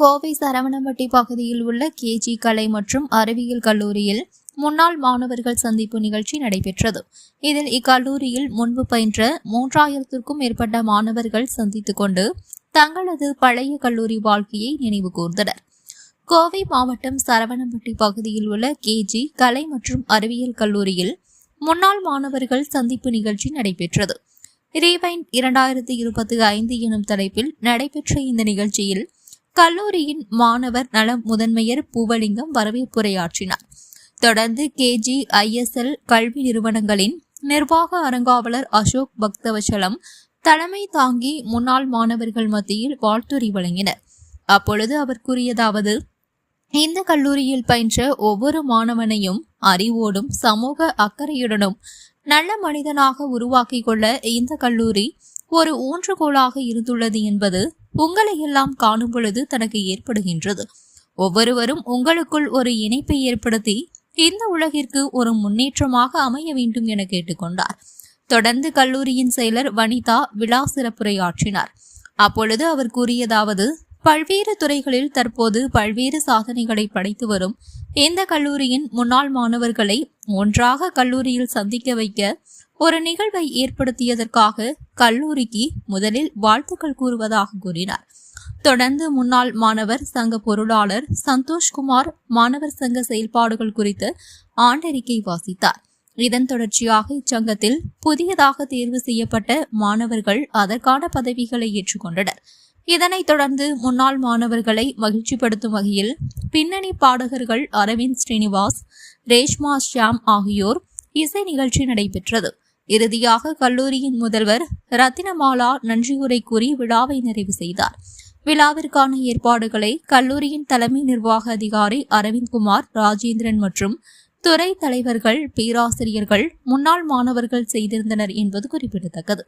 கோவை சரவணம்பட்டி பகுதியில் உள்ள கேஜி கலை மற்றும் அறிவியல் கல்லூரியில் முன்னாள் மாணவர்கள் சந்திப்பு நிகழ்ச்சி நடைபெற்றது. இதில் இக்கல்லூரியில் முன்பு பயின்ற மூன்றாயிரத்திற்கும் மேற்பட்ட மாணவர்கள் சந்தித்துக் கொண்டு தங்களது பழைய கல்லூரி வாழ்க்கையை நினைவு கூர்ந்தனர். கோவை மாவட்டம் சரவணம்பட்டி பகுதியில் உள்ள கேஜி கலை மற்றும் அறிவியல் கல்லூரியில் முன்னாள் மாணவர்கள் சந்திப்பு நிகழ்ச்சி நடைபெற்றது. ரீபைன் இரண்டாயிரத்தி இருபத்தி ஐந்து எனும் தலைப்பில் நடைபெற்ற இந்த நிகழ்ச்சியில் கல்லூரியின் மாணவர் நல முதன்மையர் பூவலிங்கம் வரவேற்புரையாற்றினார். தொடர்ந்து கேஜி ஐஎஸ்எல் கல்வி நிறுவனங்களின் நிர்வாக அறங்காவலர் அசோக் பக்தவச்சலம் தலைமை தாங்கி முன்னாள் மாணவர்கள் மத்தியில் வாழ்த்துரை வழங்கினர். அப்பொழுது அவர் கூறியதாவது இந்த கல்லூரியில் பயின்ற ஒவ்வொரு மாணவனையும் அறிவோடும் சமூக அக்கறையுடனும் நல்ல மனிதனாக உருவாக்கிக் கொள்ள இந்த கல்லூரி ஒரு ஊன்றுகோலாக இருந்துள்ளது என்பது உங்களை எல்லாம் காணும் பொழுது தனக்கு ஏற்படுகின்றது. ஒவ்வொருவரும் உங்களுக்குள் ஒரு இணைப்பை ஏற்படுத்தி இந்த உலகிற்கு ஒரு முன்னேற்றமாக அமைய வேண்டும் என கேட்டுக்கொண்டார். தொடர்ந்து கல்லூரியின் செயலர் வனிதா விழா சிறப்புரையாற்றினார் அப்பொழுது அவர் கூறியதாவது பல்வேறு துறைகளில் தற்போது பல்வேறு சாதனைகளை படைத்து வரும் இந்த கல்லூரியின் முன்னாள் மாணவர்களை ஒன்றாக கல்லூரியில் சந்திக்க வைக்க ஒரு நிகழ்வை ஏற்படுத்தியதற்காக கல்லூரிக்கு முதலில் வாழ்த்துக்கள் கூறுவதாக கூறினார். தொடர்ந்து முன்னாள் மாணவர் சங்க பொருளாளர் சந்தோஷ்குமார் மாணவர் சங்க செயல்பாடுகள் குறித்து ஆண்டறிக்கை வாசித்தார். இதன் தொடர்ச்சியாக இச்சங்கத்தில் புதியதாக தேர்வு செய்யப்பட்ட மாணவர்கள் அதற்கான பதவிகளை ஏற்றுக்கொண்டனர். இதனைத் தொடர்ந்து முன்னாள் மாணவர்களை மகிழ்ச்சிப்படுத்தும் வகையில் பின்னணி பாடகர்கள் அரவிந்த் ஸ்ரீனிவாஸ் ரேஷ்மா ஷியாம் ஆகியோர் இசை நிகழ்ச்சி நடைபெற்றது. இறுதியாக கல்லூரியின் முதல்வர் ரத்தினமாலா நன்றியுரை கூறி விழாவை நிறைவு செய்தார். விழாவிற்கான ஏற்பாடுகளை கல்லூரியின் தலைமை நிர்வாக அதிகாரி அரவிந்த்குமார் ராஜேந்திரன் மற்றும் துறை தலைவர்கள் பேராசிரியர்கள் முன்னாள் மாணவர்கள் செய்திருந்தனர் என்பது குறிப்பிடத்தக்கது.